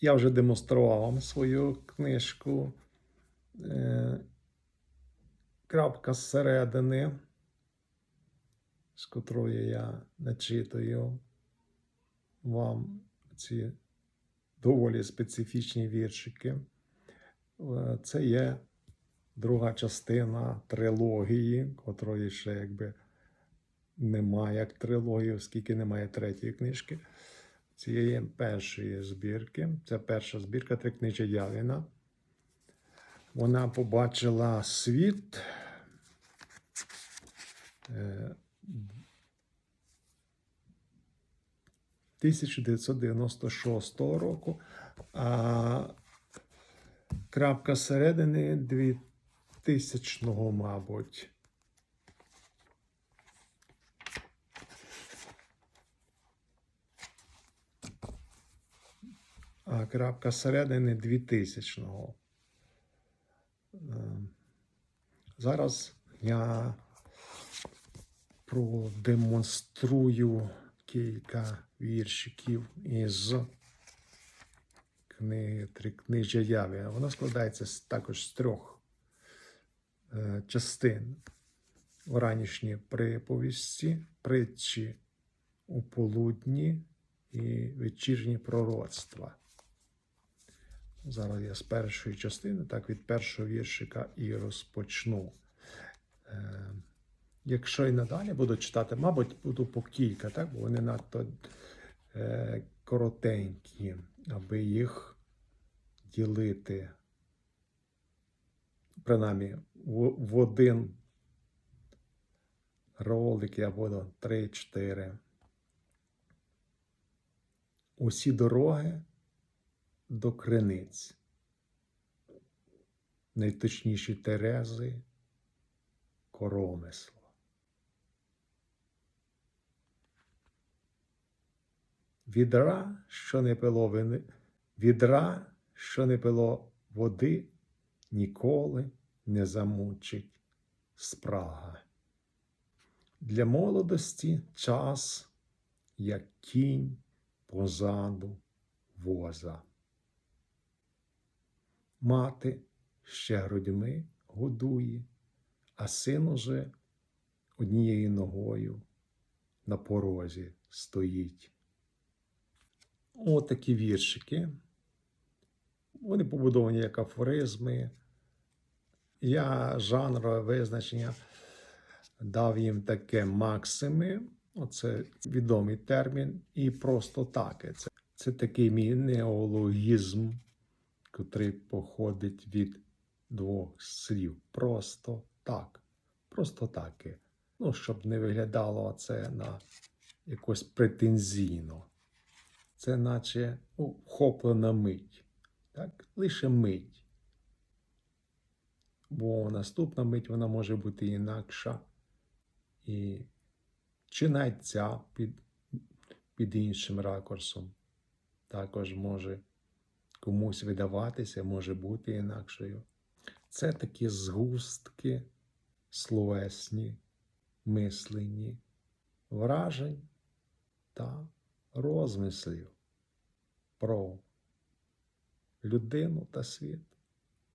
Я вже демонстрував вам свою книжку. Е, крапка зсередини, з котрої я начитую вам ці доволі специфічні віршики. Е, Це є друга частина трилогії, котрої ще якби немає як трилогії, оскільки немає третьої книжки. Цієї першої збірки. Це перша збірка Трикнича Явіна. Вона побачила світ е, 1996 року, а крапка середини 2000, мабуть. Крапка середини 2000-го. Е, Зараз я продемонструю кілька віршиків із книги Трикнижжя Яві. Вона складається також з трьох е, частин. Вранішні приповісті, притчі у полудні і вечірні пророцтва. Зараз я з першої частини, так від першого віршика і розпочну. Е, якщо і надалі буду читати, мабуть, буду по кілька, так? бо вони надто е, коротенькі, аби їх ділити. Принаймні, в, один ролик я буду 3-4. Усі дороги до криниць. Найточніші терези коромисло. Відра, що не пило вини, відра, що не пило води, ніколи не замучить спрага. Для молодості час, як кінь позаду воза. Мати ще грудьми годує, а син уже однією ногою на порозі стоїть. Отакі віршики. Вони побудовані як афоризми. Я жанрове визначення дав їм таке максими. Оце відомий термін, і просто таки. Це, це такий мій неологізм, котрий походить від двох слів. Просто так. Просто таки. Ну, щоб не виглядало це на якось претензійно. Це наче ну, вхоплена мить. Так? Лише мить. Бо наступна мить вона може бути інакша. І чи навіть ця під, під іншим ракурсом також може комусь видаватися, може бути інакшою. Це такі згустки словесні, мислені, вражень та розмислів про людину та світ.